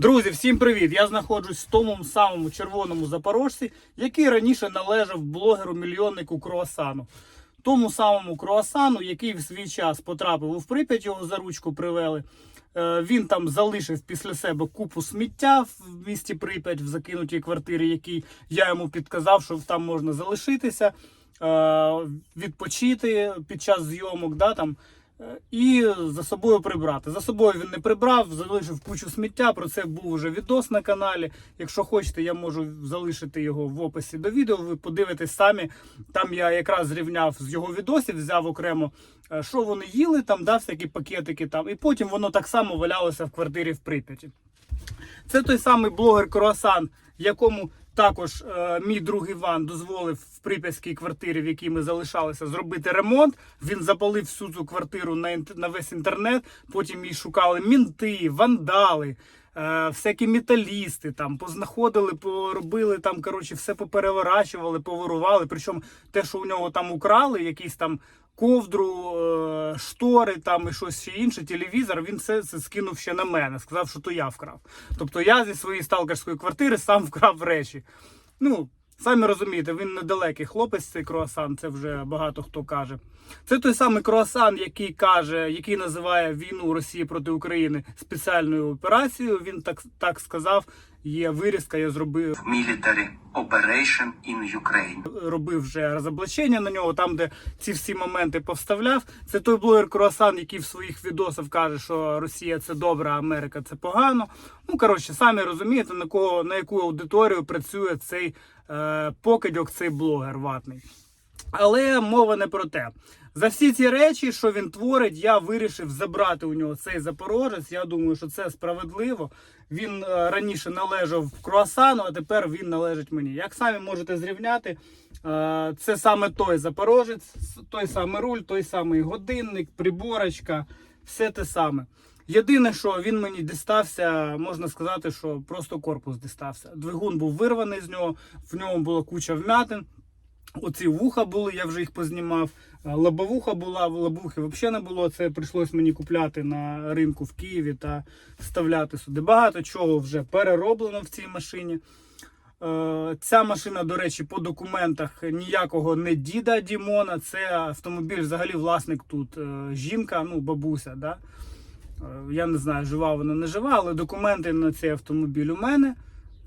Друзі, всім привіт! Я знаходжусь в тому самому червоному запорожці, який раніше належав блогеру мільйоннику Круасану. Тому самому Круасану, який в свій час потрапив у Прип'ять, його за ручку привели. Е, Він там залишив після себе купу сміття в місті Прип'ять в закинутій квартирі, який я йому підказав, що там можна залишитися, е, відпочити під час зйомок. Да, там, і за собою прибрати. За собою він не прибрав, залишив кучу сміття. Про це був уже відос на каналі. Якщо хочете, я можу залишити його в описі до відео. Ви подивитесь самі. Там я якраз зрівняв з його відосів, взяв окремо, е, що вони їли, там дав всякі пакетики там. І потім воно так само валялося в квартирі в Прип'яті. Це той самий блогер Круасан, якому також е, мій друг Іван дозволив в прип'ятській квартирі, в якій ми залишалися, зробити ремонт. Він запалив всю цю квартиру на, інт- на весь інтернет. Потім її шукали мінти, вандали. Е, всякі металісти там познаходили, поробили там, коротше, все попереворачували, поворували. Причому те, що у нього там украли, якісь там ковдру, е, штори там і щось ще інше, телевізор, він все це скинув ще на мене. Сказав, що то я вкрав. Тобто я зі своєї сталкерської квартири сам вкрав речі. Ну, самі розумієте, він недалекий хлопець, цей круасан, це вже багато хто каже. Це той самий круасан, який каже, який називає війну Росії проти України спеціальною операцією. Він так, так сказав. Є вирізка, я зробив military operation in Ukraine. робив вже розоблачення на нього, там, де ці всі моменти повставляв. Це той блогер Круасан, який в своїх відосах каже, що Росія це добре, а Америка це погано. Ну коротше, самі розумієте, на кого на яку аудиторію працює цей е, покидьок, цей блогер ватний. Але мова не про те. За всі ці речі, що він творить, я вирішив забрати у нього цей запорожець. Я думаю, що це справедливо. Він е, раніше належав круасану, а тепер він належить мені. Як самі можете зрівняти, е, це саме той запорожець, той самий руль, той самий годинник, приборочка, все те саме. Єдине, що він мені дістався, можна сказати, що просто корпус дістався. Двигун був вирваний з нього, в ньому була куча вмятин. Оці вуха були, я вже їх познімав. Е, Лобовуха була, лобовухи взагалі не було. Це прийшлось мені купляти на ринку в Києві та вставляти сюди. Багато чого вже перероблено в цій машині. Е, Ця машина, до речі, по документах ніякого не діда Дімона. Це автомобіль, взагалі власник тут е, жінка, ну бабуся. Да? Я не знаю, жива вона не жива, але документи на цей автомобіль у мене.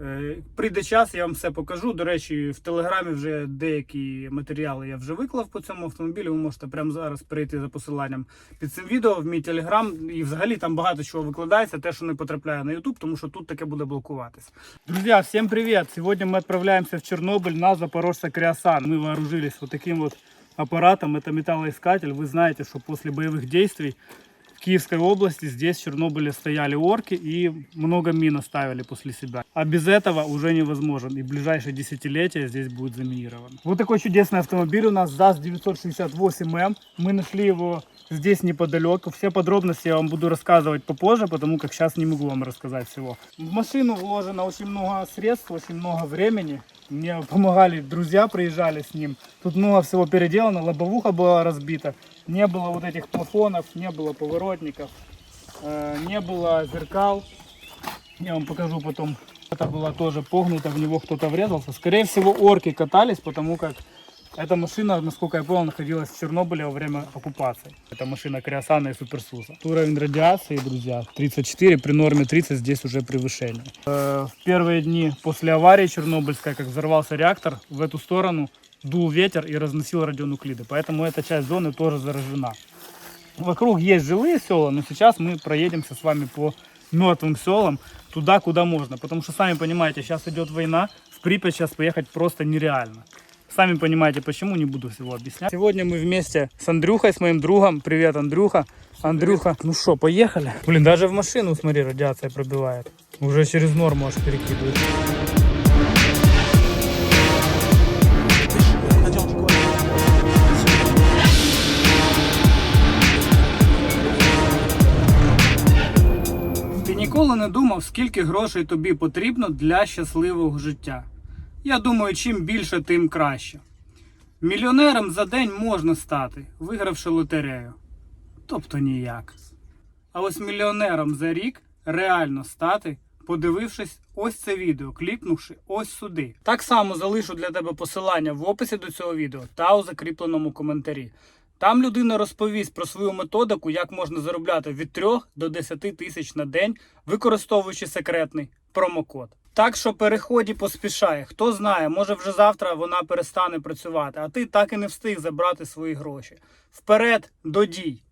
Е, Прийде час, я вам все покажу. До речі, в телеграмі вже деякі матеріали я вже виклав по цьому автомобілю. Ви можете прямо зараз перейти за посиланням під цим відео в мій телеграм. І взагалі там багато чого викладається, те, що не потрапляє на YouTube, тому що тут таке буде блокуватись. Друзі, всім привіт! Сьогодні ми відправляємося в Чорнобиль на Запорожце Криосан. Ми вооружились вот таким вот аппаратом. Это металлоискатель. Вы знаете, что после боевых действий в Киевской области здесь в Чернобыле стояли орки и много мин оставили после себя. А без этого уже невозможен. И в ближайшие десятилетия здесь будет заминирован. Вот такой чудесный автомобиль у нас ЗАЗ 968М. Мы нашли его здесь неподалеку. Все подробности я вам буду рассказывать попозже, потому как сейчас не могу вам рассказать всего. В машину вложено очень много средств, очень много времени. Мне помогали друзья, приезжали с ним. Тут много всего переделано, лобовуха была разбита. Не было вот этих плафонов, не было поворотников, э, не было зеркал. Я вам покажу потом. Это было тоже погнуто, в него кто-то врезался. Скорее всего, орки катались, потому как эта машина, насколько я понял, находилась в Чернобыле во время оккупации. Это машина Криосана и Суперсуса. Уровень радиации, друзья, 34, при норме 30 здесь уже превышение. Э, В первые дни после аварии Чернобыльской, как взорвался реактор, в эту сторону дул ветер и разносил радионуклиды. Поэтому эта часть зоны тоже заражена. Вокруг есть жилые села, но сейчас мы проедемся с вами по мертвым селам, туда, куда можно. Потому что, сами понимаете, сейчас идет война, в Припять сейчас поехать просто нереально. Сами понимаете, почему, не буду всего объяснять. Сегодня мы вместе с Андрюхой, с моим другом. Привет, Андрюха. Андрюха, ну что, поехали? Блин, даже в машину, смотри, радиация пробивает. Уже через норму аж перекидывает. Ніколи не думав, скільки грошей тобі потрібно для щасливого життя. Я думаю, чим більше, тим краще. Мільйонером за день можна стати, вигравши лотерею. Тобто ніяк. А ось мільйонером за рік реально стати подивившись ось це відео, клікнувши ось сюди. Так само залишу для тебе посилання в описі до цього відео та у закріпленому коментарі. Там людина розповість про свою методику, як можна заробляти від 3 до 10 тисяч на день, використовуючи секретний промокод. Так що переходь і поспішай. Хто знає, може вже завтра вона перестане працювати, а ти так і не встиг забрати свої гроші. Вперед до дій!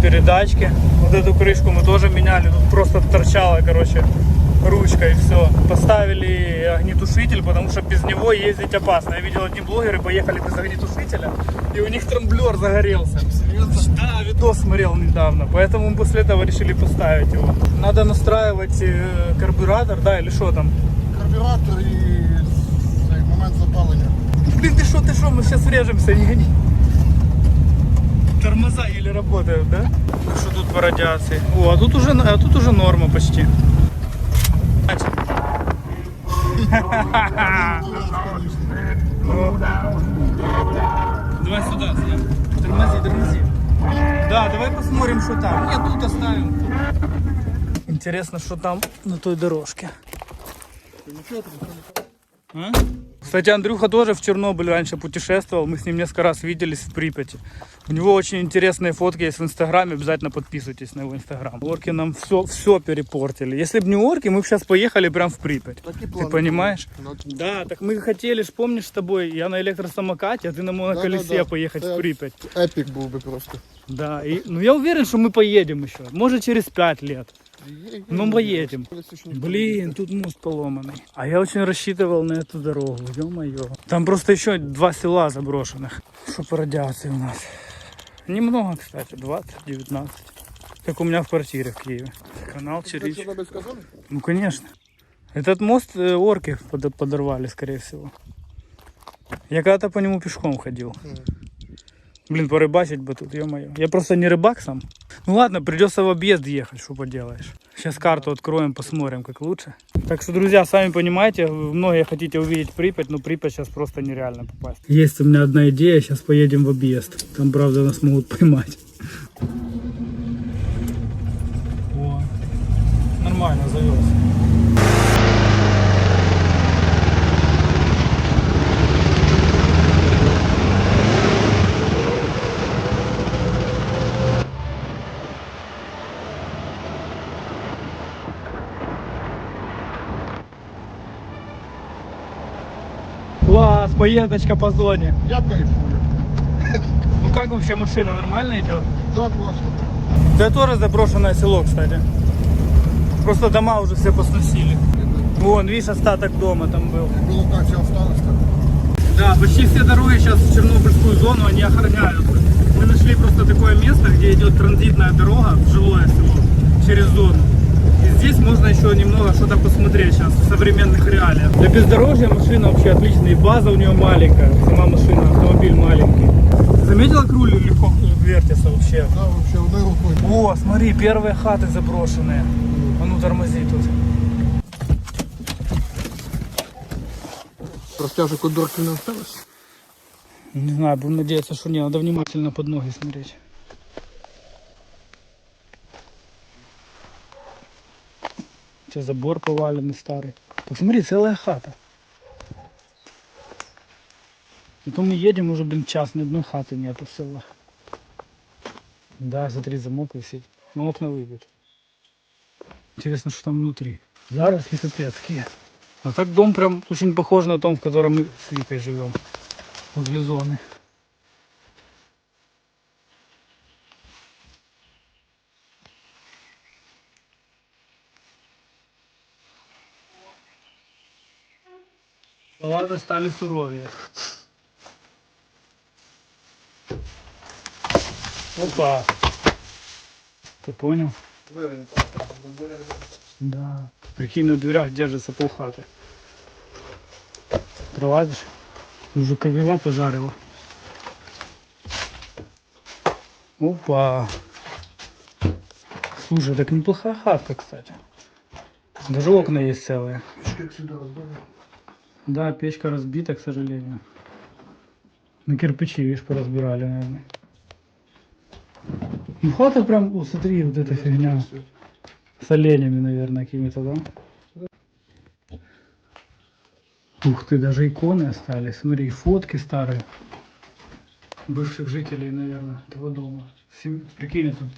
передачки. Вот эту крышку мы тоже меняли. Тут просто торчала, короче, Ручка и все. Поставили огнетушитель, потому что без него ездить опасно. Я видел, одни блогеры поехали без огнетушителя, и у них трамблер загорелся. Серьезно? Да, видос смотрел недавно, поэтому мы после этого решили поставить его. Надо настраивать э, карбюратор, да, или что там? карбюратор цей момент запалення. Блин, ты что, ты что, мы сейчас врежемся, не гони. Тормоза еле работают, да? Ну что тут по радиации? О, а тут уже, а тут уже норма почти. Давай сюда, сюда. Тормози, тормози. Да, давай посмотрим, что там. Нет, тут оставим. Интересно, что там на той дорожке. А? Кстати, Андрюха тоже в Чернобыль раньше путешествовал. Мы с ним несколько раз виделись в Припяти. У него очень интересные фотки есть в Инстаграме. Обязательно подписывайтесь на его Инстаграм. Орки нам все, все перепортили. Если бы не орки, мы бы сейчас поехали прям в Припять. Ты понимаешь? Ну, Да, так мы хотели, помнишь с тобой, я на электросамокате, а ты на моноколесе Да-да-да. поехать Да. в Припять. Епік був би просто. Да, и, ну я уверен, что мы поедем еще. Может через пять лет. Ну, поедем. Блин, тут мост поломанный. А я очень рассчитывал на эту дорогу, ё-моё. Там просто еще два села заброшенных. Что по радиации у нас? Немного, кстати, 20, 19. Как у меня в квартире в Киеве. Канал казани? Ну, конечно. Этот мост э, орки под- подорвали, скорее всего. Я когда-то по нему пешком ходил. Блин, порыбачить бы тут, ё-моё. Я просто не рыбак сам. Ну ладно, придется в объезд ехать, что поделаешь. Сейчас карту откроем, посмотрим, как лучше. Так что, друзья, сами понимаете, многие хотите увидеть Припять, но Припять сейчас просто нереально попасть. Есть у меня одна идея, сейчас поедем в объезд. Там, правда, нас могут поймать. О, нормально завелся. Класс, поездочка по зоне. Я кайфую. Ну как вообще машина нормально идет? Да, класно. Это тоже заброшенное село, кстати. Просто дома уже все посносили. Вон, видишь, остаток дома там был. Якби локація осталась, так. Да, почти все дороги сейчас в Чернобыльскую зону, они охраняются. Мы нашли просто такое место, где идет транзитная дорога в жилое село через зону. И здесь можно еще немного что-то посмотреть сейчас в современных реалиях. Для бездорожья машина вообще отличная, и база у нее маленькая, сама машина, автомобиль маленький. Заметила, как руль легко вертится вообще? Да, вообще одною рукою. О, смотри, первые хаты заброшенные. А ну тормози тут. Розтяжок у дорки не осталось. Не знаю, будем надеяться, что не. Надо внимательно под ноги смотреть. Це забор поваленный старый. Посмотри, целая хата. И то мы едем уже, блин, час, ни одной хаты нету в селах. Да, смотри, замок висит. Но окна выбит. Интересно, что там внутри. Заросли капецкие. А так дом прям очень похож на том, в котором мы с Викой живем. Возле зоны. Палаты стали суровее. Опа. Ты понял? Да. Прикинь, на дверях держится полхаты. Пролазишь? Уже ковила пожарила. Опа. Слушай, так неплохая хатка, кстати. Даже окна есть целые. Як сюди розбили. Да, печка разбита, к сожалению. На кирпичи, видишь, поразбирали, наверное. Ну хата прям, о, смотри, вот эта фигня. С оленями, наверное, какими-то, да? Ух ты, даже иконы остались. Смотри, фотки старые. Бывших жителей, наверное, этого дома. Сем- Прикинь, тут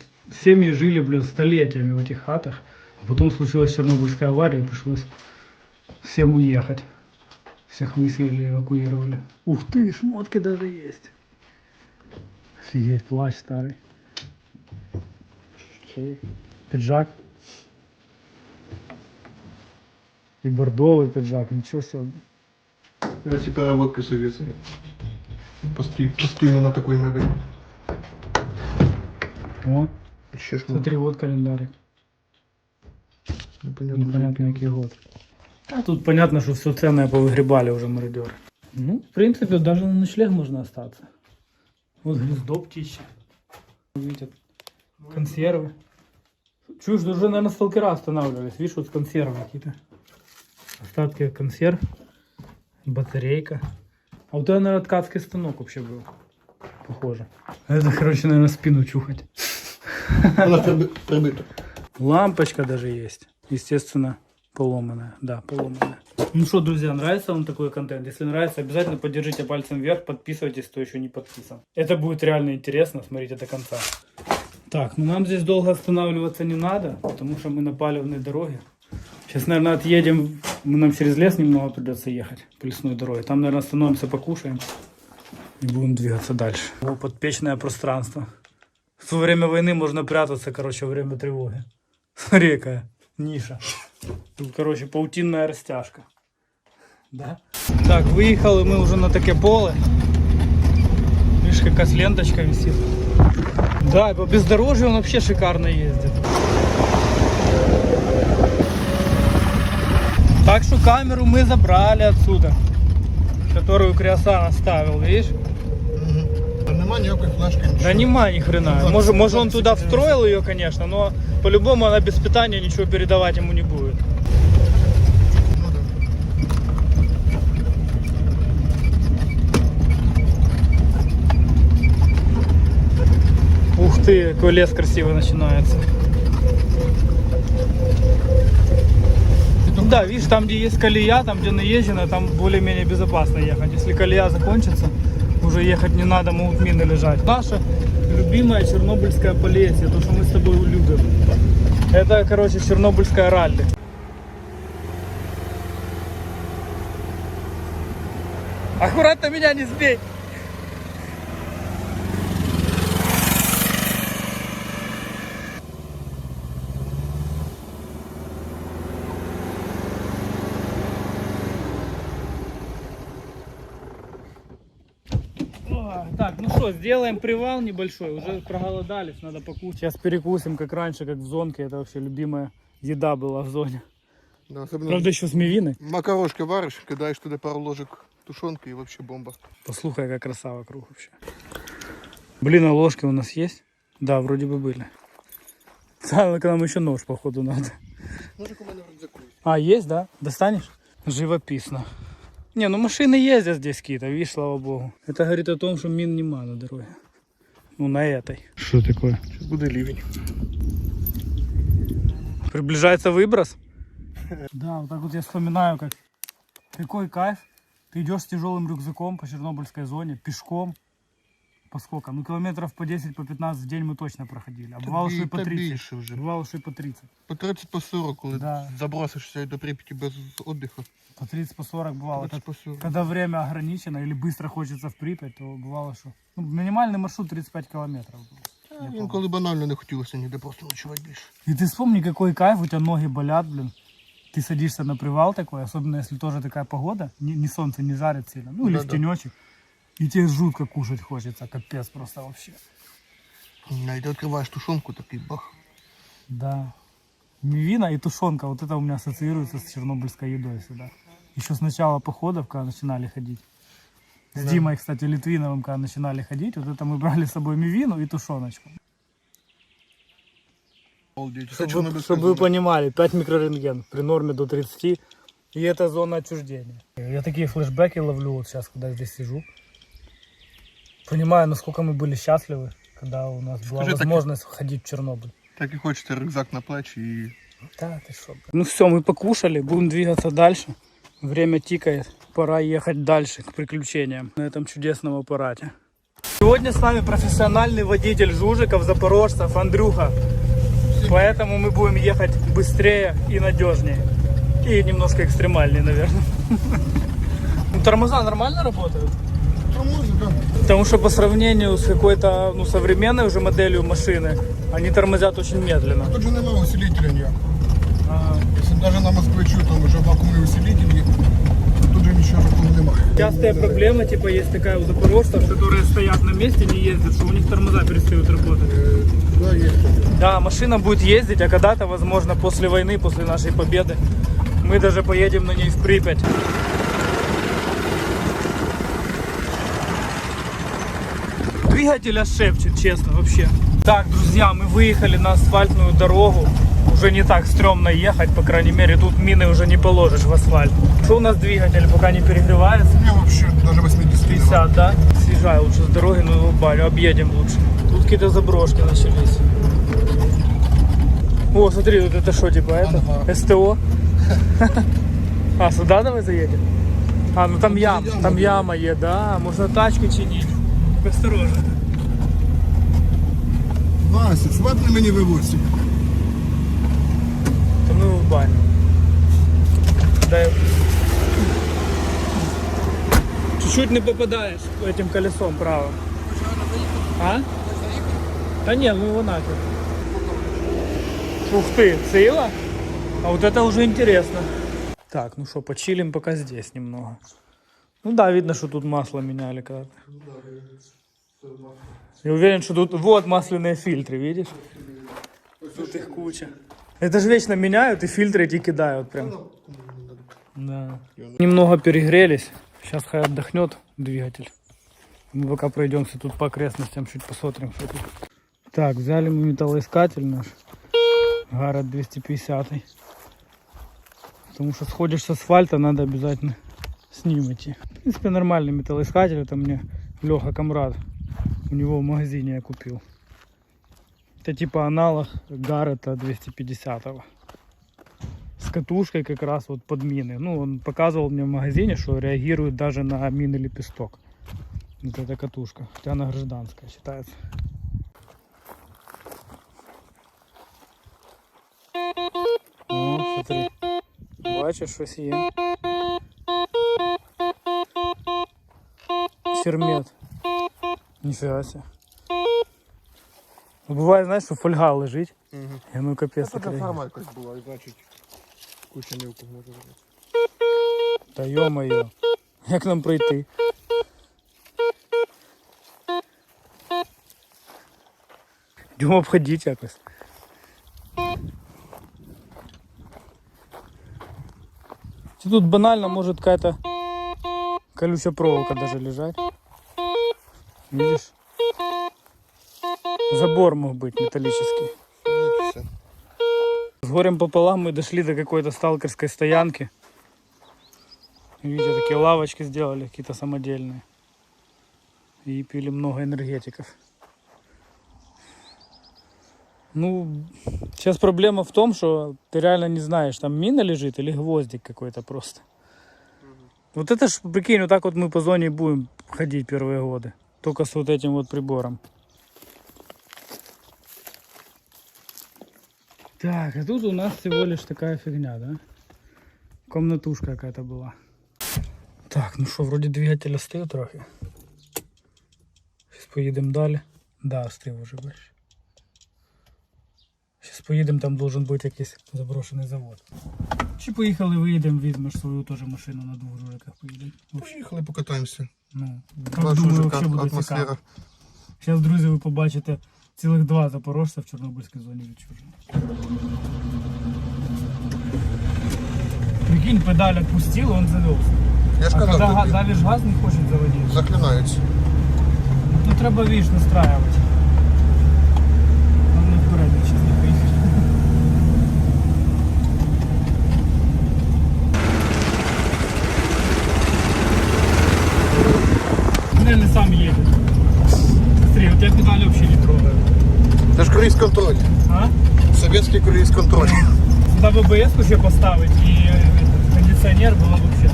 семьи жили, блин, столетиями в этих хатах. Потом случилась Чернобыльская авария, и пришлось всем уехать. Всех выселили, эвакуировали. Ух ты, шмотки даже есть. Офигеть, плащ старый. Пиджак. И бордовый пиджак, ничего себе. Это переработка советская. Пости- Постоянно на такой мебели. О, Еще что? смотри, вот календарик. Непонятно. Непонятно, який год. А тут понятно, что все ценное повыгребали уже мародеры. Ну, в принципе, даже на ночлег можно остаться. Вот гнездо птичье. Видите, консервы. Чушь, да уже, наверное, сталкера останавливались. Видишь, вот консервы какие-то. Остатки консерв. Батарейка. А вот это, наверное, ткацкий станок вообще был. Похоже. Это, короче, наверное, спину чухать. Она прибита. Лампочка даже есть. Естественно, поломанная. Да, поломанная. Ну что, друзья, нравится вам такой контент? Если нравится, обязательно поддержите пальцем вверх, подписывайтесь, кто еще не подписан. Это будет реально интересно, смотрите до конца. Так, ну нам здесь долго останавливаться не надо, потому что мы на палевной дороге. Сейчас, наверное, отъедем, мы нам через лес немного придется ехать по лесной дороге. Там, наверное, остановимся, покушаем и будем двигаться дальше. О, подпечное пространство. Во время войны можно прятаться, короче, во время тревоги. Смотри, какая ниша. Тут, короче, паутинная растяжка. Да? Так, выехали мы уже на таке поле. Видишь, какая ленточка висит. Да, и по бездорожью он вообще шикарно ездит. Так что камеру мы забрали отсюда, которую Криосан оставил, видишь? Та Нема ніякої флешки, нічого. Да нема ни хрена. Ну, Может, вот, может он вот, туда вот, встроил ее, конечно, но по-любому она без питания ничего передавать ему не будет. Ух ты, какой лес красиво начинается. Да, видишь, там, где есть колея, там, где наезжено, там более-менее безопасно ехать. Если колея закончится, уже ехать не надо, могут мины лежать. Наша любимая чернобыльская полесье, то, что мы с тобой любим. Это, короче, чернобыльская ралли. Аккуратно меня не сбей! О, Так, ну что, сделаем привал небольшой. Уже проголодались, надо покушать. Сейчас перекусим, как раньше, как в зонке. Это вообще любимая еда была в зоне. Да, особенно Правда, еще с мивиной. макарошки вариш, кидаєш туди пару ложек тушонки і вообще бомба. Послухай, какая краса вокруг вообще. Блин, а ложки у нас есть? Да, вроде бы были. Да, к нам еще нож, походу, надо. Ножик у мене в рюкзаку. є. А, есть, да? Достанешь? Живописно. Не, ну машины ездят здесь какие-то, видишь, слава богу. Это говорит о том, что мин нема на дороге. Ну, на этой. Что такое? Зараз буде лівень. Приближается выброс? Да, вот так вот я вспоминаю, как какой кайф. Ты идешь с тяжелым рюкзаком по Чернобыльской зоне, пешком По сколько? Ну, километров по 10, по 15 в день мы точно проходили. А бывало, что и по Та 30. більше вже. Бывало, что и по 30. По 30 по 40, коли Да. забросишся до Прип'яті без віддиху. По 30, по 40 бывало. 30 Как- по 40. Когда время ограничено или быстро хочется в Припять, то бывало, что... Ну, минимальный маршрут 35 километров был. Та Інколи банально не хотілося ніде просто ночувати більше. И ты вспомни, какой кайф, у тебя ноги болят, блин. Ты садишься на привал такой, особенно если тоже такая погода, ни, ни солнце не жарит сильно, ну или в Да-да. тенечек. И тебе жутко кушать хочется, капец просто вообще. Навіть відкриваєш тушонку, такий бах. Да. Мивина и тушенка, вот это у меня ассоциируется с чернобыльской едой всегда. Еще с начала походов, когда начинали ходить. С Да. Димой, кстати, Литвиновым, когда начинали ходить, вот это мы брали с собой мивину и тушеночку. Обалдеть. Це Чтобы, Чорнобильська вы зона. понимали, 5 микрорентген при норме до 30. И это зона отчуждения. Я такие флешбеки ловлю вот сейчас, когда здесь сижу. Понимаю, насколько мы были счастливы, когда у нас была Скажи, так- возможность ходить в Чернобыль. Так і хочеться рюкзак на плечі і Да, ты шо, Ну все, мы покушали, будем двигаться дальше. Время тикает, пора ехать дальше к приключениям на этом чудесном аппарате. Сегодня с нами профессиональный водитель Жужиков, Запорожцев, Андрюха. Поэтому мы будем ехать быстрее и надежнее. И немножко экстремальнее, наверное. Ну, тормоза нормально работают? Тормози, да. Потому что по сравнению с какой-то ну, современной уже моделью машины, они тормозят очень медленно. Тут же нема усилителя ніякого. Ага. Якщо навіть на москвичу там вже вакуумний усилитель є, то тут же нічого такого немає. Частая проблема, типа, есть такая у запорожцев, которые стоят на месте, не ездят, что у них тормоза перестают работать. Да, є. Да, машина будет ездить, а когда-то, возможно, после войны, после нашей победы, мы даже поедем на ней в Припять. Двигатель аж шепчет, честно, вообще. Так, друзья, мы выехали на асфальтную дорогу. Уже не так стрёмно ехать, по крайней мере, тут мины уже не положишь в асфальт. Что у нас двигатель, пока не перегревается? Я вообще даже 80 нема. 50, да? Съезжай лучше с дороги, ну в баню, объедем лучше. Тут какие-то заброшки начались. О, смотри, вот это что, типа, это? Ага. СТО? А, сюда давай заедем? А, ну там яма, яма там яма є, да, можна тачки чинить. Осторожно. Вася, сватни мені вивозь. То ну в баню. Дай. Чуть-чуть не попадаешь этим колесом правым. А? Да не, ну его нафиг. Ух ты, цела? А вот это уже интересно. Так, ну что, почилим пока здесь немного. Ну да, видно, что тут масло меняли когда-то. Я уверен, что тут вот масляные фильтры, видишь? Тут их куча. Это же вечно меняют и фильтры эти кидают прям. Да. Немного перегрелись. Сейчас хай отдохнет двигатель. Мы пока пройдемся тут по окрестностям, чуть посмотрим, что тут. Так, взяли мы металлоискатель наш. Гаррет 250. Потому что сходишь с асфальта, надо обязательно с ним идти. В принципе, нормальный металлоискатель. Это мне Леха Камрад. У него в магазине я купил. Это типа аналог Гаррета 250 -го. С катушкой как раз вот под мины. Ну, он показывал мне в магазине, что реагирует даже на мины лепесток. Вот эта катушка. Хотя она гражданская считается. О, смотри. Бачиш, щось є. Сермет. Ніфіга себе. Ну, Буває, знаєш, що фольга лежить. Угу. І ну капець. Така такий. форма якась була, і значить куча мілку може бути. Та йо-моє. Як нам пройти? Йдемо обходити якось. Чи тут банально может какая-то колючая проволока даже лежать. Видишь? Забор мог быть металлический. С горем пополам мы дошли до какой-то сталкерской стоянки. Видите, такие лавочки сделали, какие-то самодельные. И пили много энергетиков. Ну, сейчас проблема в том, что ты реально не знаешь, там мина лежит или гвоздик какой-то просто. Вот это ж, прикинь, вот так вот мы по зоне будем ходить первые годы. Только с вот этим вот прибором. Так, а тут у нас всего лишь такая фигня, да? Комнатушка какая-то была. Так, ну що, вроді двигатель остив трохи. Зараз поїдемо далі. Да, остив уже, бачиш. Зараз поїдемо, там должен бути якийсь заброшений завод. Чи поїхали, виїдемо, візьмеш свою теж машину на двох жуликах поїдемо. Поїхали, покатаємося. Ну, Два думаю, жужика, вообще буде цікаво. атмосфера. Зараз, друзі, ви побачите цілих два запорожця в Чорнобильській зоні відчуження. Прикинь, педаль отпустил, он завелся. Я ж А казав, тобі, газ, не хочет заводить. заклинаються. Ну треба, видишь, настраивать. Круїз-контроль. А? Советський круїз-контроль. Сюда бы БС еще поставить и этот, кондиционер было бы вообще.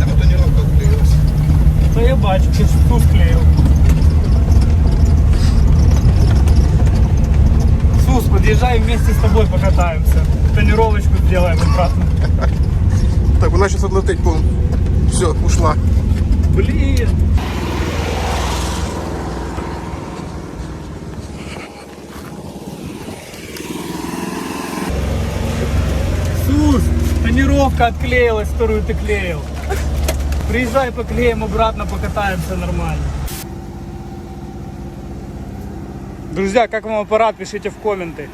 Это тонировка вклеилась. Да я бачу, ты ж тут склеил. Сус, подъезжай вместе с тобой покатаемся. Тонировочку сделаем обратно. Так, вона сейчас отлетить, пол. Все, ушла. Блин. Сус, тонировка отклеилась, которую ты клеил. Приезжай, поклеим обратно, покатаемся нормально. Друзья, как вам аппарат, пишите в комменты.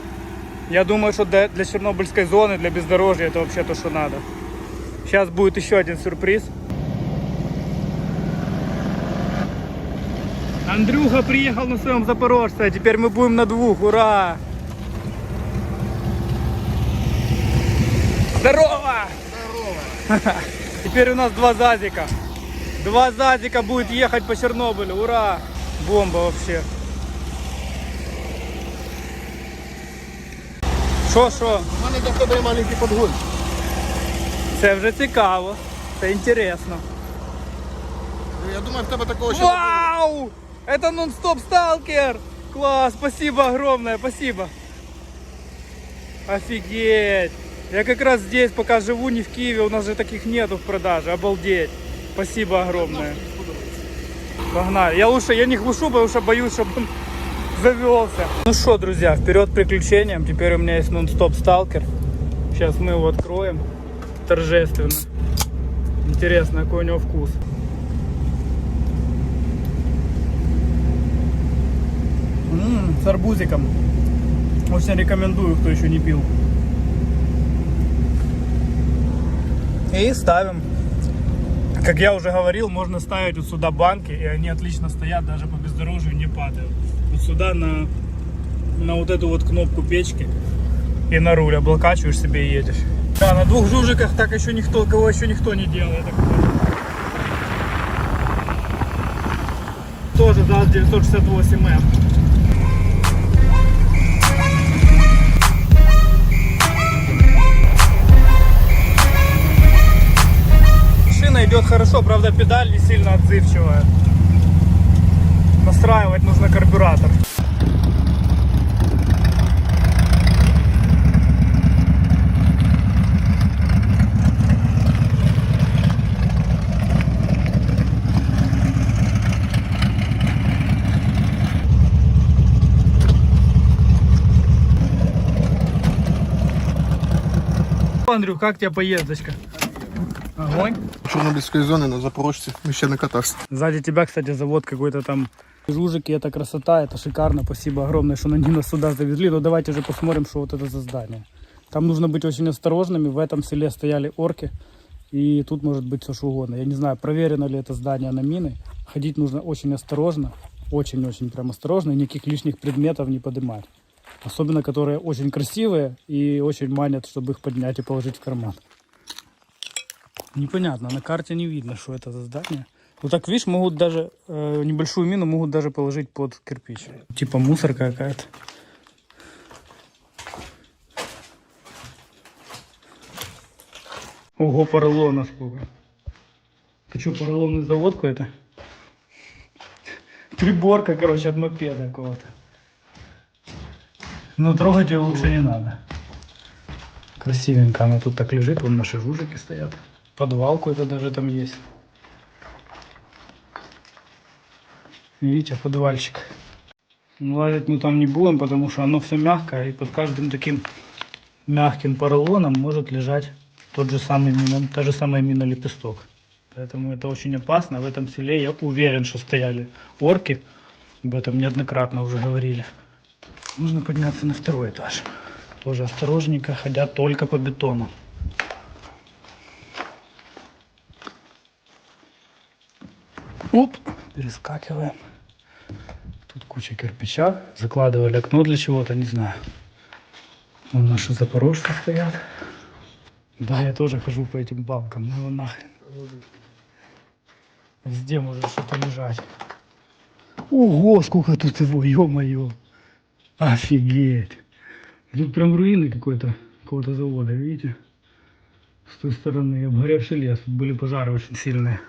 Я думаю, что для для Чернобыльской зоны, для бездорожья это вообще то, что надо. Сейчас будет еще один сюрприз. Андрюха приехал на своем Запорожце, а теперь мы будем на двух, ура! Здорово! Здорово! Теперь у нас два зазика. Два зазика будет ехать по Чернобылю, ура! Бомба вообще. Що, що? У мене до тебе є маленький подгон. Це вже цікаво. Це інтересно. Я думаю, в тебе такого ще не було. Вау! Это нон-стоп сталкер! Класс, спасибо огромное, спасибо. Офигеть! Я как раз здесь пока живу, не в Киеве, у нас же таких нету в продаже, обалдеть. Спасибо огромное. Погнали. Я лучше, я не глушу, потому что боюсь, чтобы он завелся. Ну что, друзья, вперед приключениям. Теперь у меня есть нон-стоп сталкер. Сейчас мы его откроем торжественно. Интересно, какой у него вкус. М, с арбузиком. Очень рекомендую, кто еще не пил. И ставим. Как я уже говорил, можно ставить вот сюда банки, и они отлично стоят, даже по бездорожью не падают. Вот сюда на, на вот эту вот кнопку печки и на руль облокачиваешь себе и едешь. Да, на двух жужиках так еще никто, кого еще никто не делал. Тоже ЗАЗ 968М. Идет хорошо, правда педаль не сильно отзывчивая. Настраивать нужно карбюратор. Андрю, как тебе поездочка? Огонь? Чорнобильської зони на Запорожці ми ще не катався. Сзади тебя, кстати, завод какой-то там жужики, это красота, это шикарно, спасибо огромное, что они нас сюда завезли. Но давайте же посмотрим, что вот это за здание. Там нужно быть очень осторожными, в этом селе стояли орки, и тут может быть все что угодно. Я не знаю, проверено ли это здание на мины. Ходить нужно очень осторожно, очень-очень прям осторожно, и никаких лишних предметов не поднимать. Особенно, которые очень красивые и очень манят, чтобы их поднять и положить в карман. Непонятно, на карте не видно, что это за здание. Ну так, видишь, могут даже э, небольшую мину могут даже положить под кирпич. Типа мусорка какая-то. Ого, поролона сколько. Ты что, поролонный завод какой-то? Приборка, короче, от мопеда какого-то. Ну, трогать ее лучше не надо. Красивенько она тут так лежит, вон наши жужики стоят. Подвал какой-то даже там есть. Видите, подвальчик. Ну, Лазить мы там не будем, потому что оно все мягкое, и под каждым таким мягким поролоном может лежать тот же самый мина, та же самая мина лепесток. Поэтому это очень опасно. В этом селе я уверен, что стояли орки. Об этом неоднократно уже говорили. Нужно подняться на второй этаж. Тоже осторожненько, ходя только по бетону. Оп, перескакиваем. Тут куча кирпича. Закладывали окно для чего-то, не знаю. Вон наши запорожцы стоят. Да, я тоже хожу по этим балкам. Ну его нахрен. Везде может что-то лежать. Ого, сколько тут его, ё-моё. Офигеть. Тут прям руины какой-то, какого-то завода, видите? С той стороны обгоревший лес. Были пожары очень сильные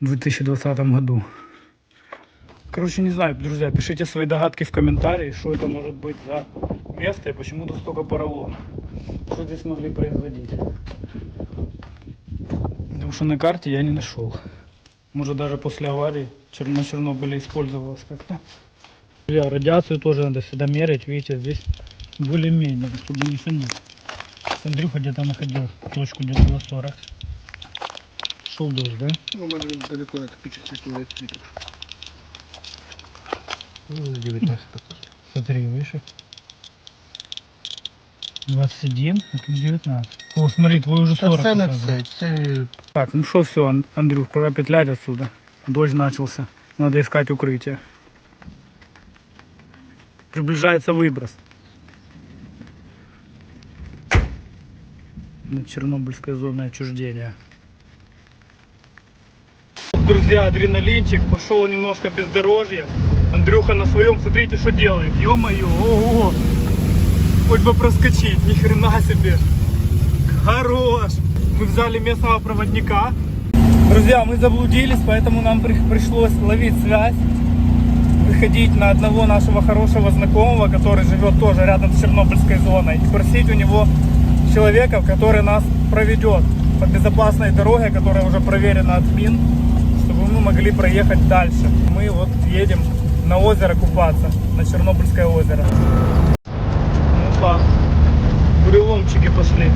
в 2020 году. Короче, не знаю, друзья, пишите свои догадки в комментарии, что это может быть за место и почему тут столько поролона. Что здесь могли производить? Потому что на карте я не нашел. Может даже после аварии Чер- на Чернобыле использовалось как-то. Друзья, радиацию тоже надо всегда мерить. Видите, здесь более-менее, чтобы не нет. Андрюха где-то находил точку где-то было 40. Шел дождь, да? Ну, він далеко чуть не цвіток. Ну, на 19 такой. Смотри, выше. 21, а тут 19. О, смотри, твой уже 40. Та це не показывает. це, це Так, ну что, все, Андрюх, пора петлять отсюда. Дождь начался. Надо искать укрытие. Приближается выброс. На Чернобыльской зоне отчуждения. Друзья, адреналинчик, пошел немножко бездорожье. Андрюха на своем, смотрите, что делает. Ё-моё, ого! Хоть бы проскочить, ни хрена себе. Хорош! Мы взяли местного проводника. Друзья, мы заблудились, поэтому нам при- пришлось ловить связь, выходить на одного нашего хорошего знакомого, который живет тоже рядом с Чернобыльской зоной, и просить у него человека, который нас проведет по безопасной дороге, которая уже проверена от мин, могли проехать дальше. Мы вот едем на озеро купаться, на Чернобыльское озеро. Ну так, буреломчики пошли.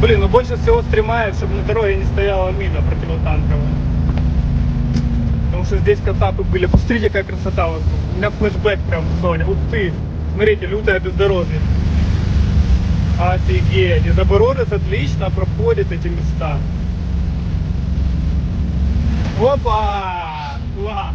Блин, ну больше всего стремает, чтобы на дороге не стояла мина противотанковая. Потому что здесь кацапы были. Посмотрите, какая красота вокруг. У меня флешбэк прям зоне. Ух ты! Смотрите, лютое бездорожье. Офигеть! И отлично проходит эти места. Опа! Класс!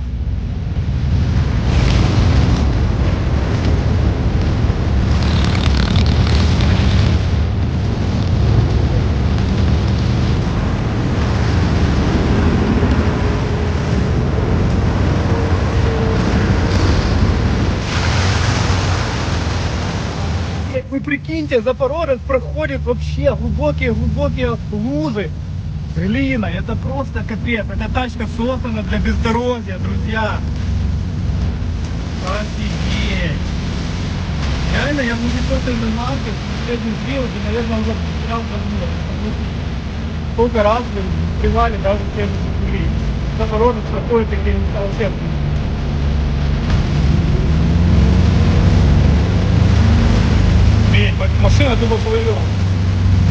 Вы прикиньте, Запорожец проходит вообще глубокие-глубокие лузы. Глина, это просто капец. Эта тачка создана для бездорожья, друзья. Офигеть. Реально, я просто на марке, последний сделать и, наверное, уже потерял давно. Сколько раз мы сбивали даже те же земли. Запорожец проходит такие. Блин, ма- машина тупо плывет.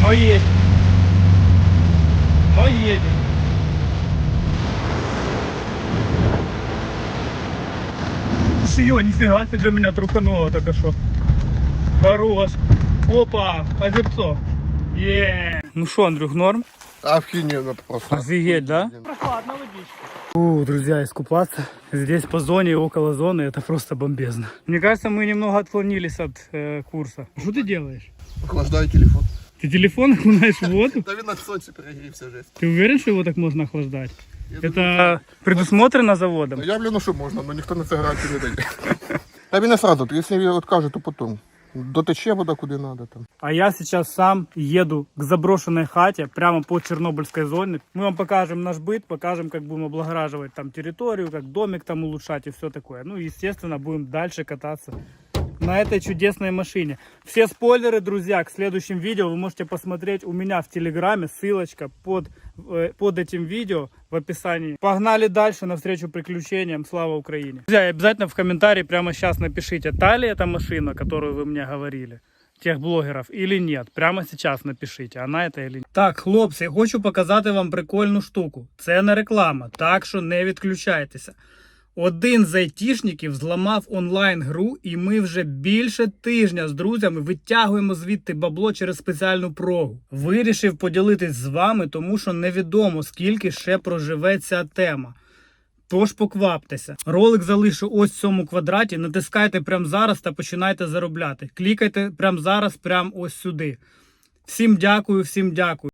Но едет. Но едет. Шиё, нифига себе меня трухануло только что. Хорош. Опа, озерцо. Е. Ну что, Андрюх, норм? Охрененно просто. Офигеть, да? Прохладно водичка. У, друзья, искупаться здесь по зоне и около зоны это просто бомбезно. Мне кажется, мы немного отклонились от э, курса. Что ты делаешь? Охлаждаю телефон. Ты телефон окунаешь в воду? Та він на сонці перегрівся жесть. Ты уверен, что его так можно охлаждать? Я Это предусмотрено заводом? Я блін, ну що можна, але ніхто на це гарантію не дає. Та він не сразу, якщо він откаже, то потім. Дотече вода куди треба там. А я сейчас сам еду к заброшенной хате прямо по Чернобыльской зоне. Мы вам покажем наш быт, покажем, как будем облагораживать там территорию, как домик там улучшать и все такое. Ну, естественно, будем дальше кататься на этой чудесной машине. Все спойлеры, друзья, к следующим видео вы можете посмотреть у меня в Телеграме. Ссылочка под, э, под этим видео в описании. Погнали дальше навстречу приключениям. Слава Украине! Друзья, и обязательно в комментарии прямо сейчас напишите, та ли эта машина, которую вы мне говорили тех блогерів или нет. Прямо сейчас напишіть, вона це или ні. Так, хлопці, хочу показати вам прикольну штуку. Це не реклама, так що не відключайтеся. Один з айтішників зламав онлайн-гру, і ми вже більше тижня з друзями витягуємо звідти бабло через спеціальну прогу. Вирішив поділитись з вами, тому що невідомо скільки ще проживе ця тема. Тож покваптеся. Ролик залишу ось в цьому квадраті. Натискайте прямо зараз та починайте заробляти. Клікайте прямо зараз, прямо ось сюди. Всім дякую, всім дякую.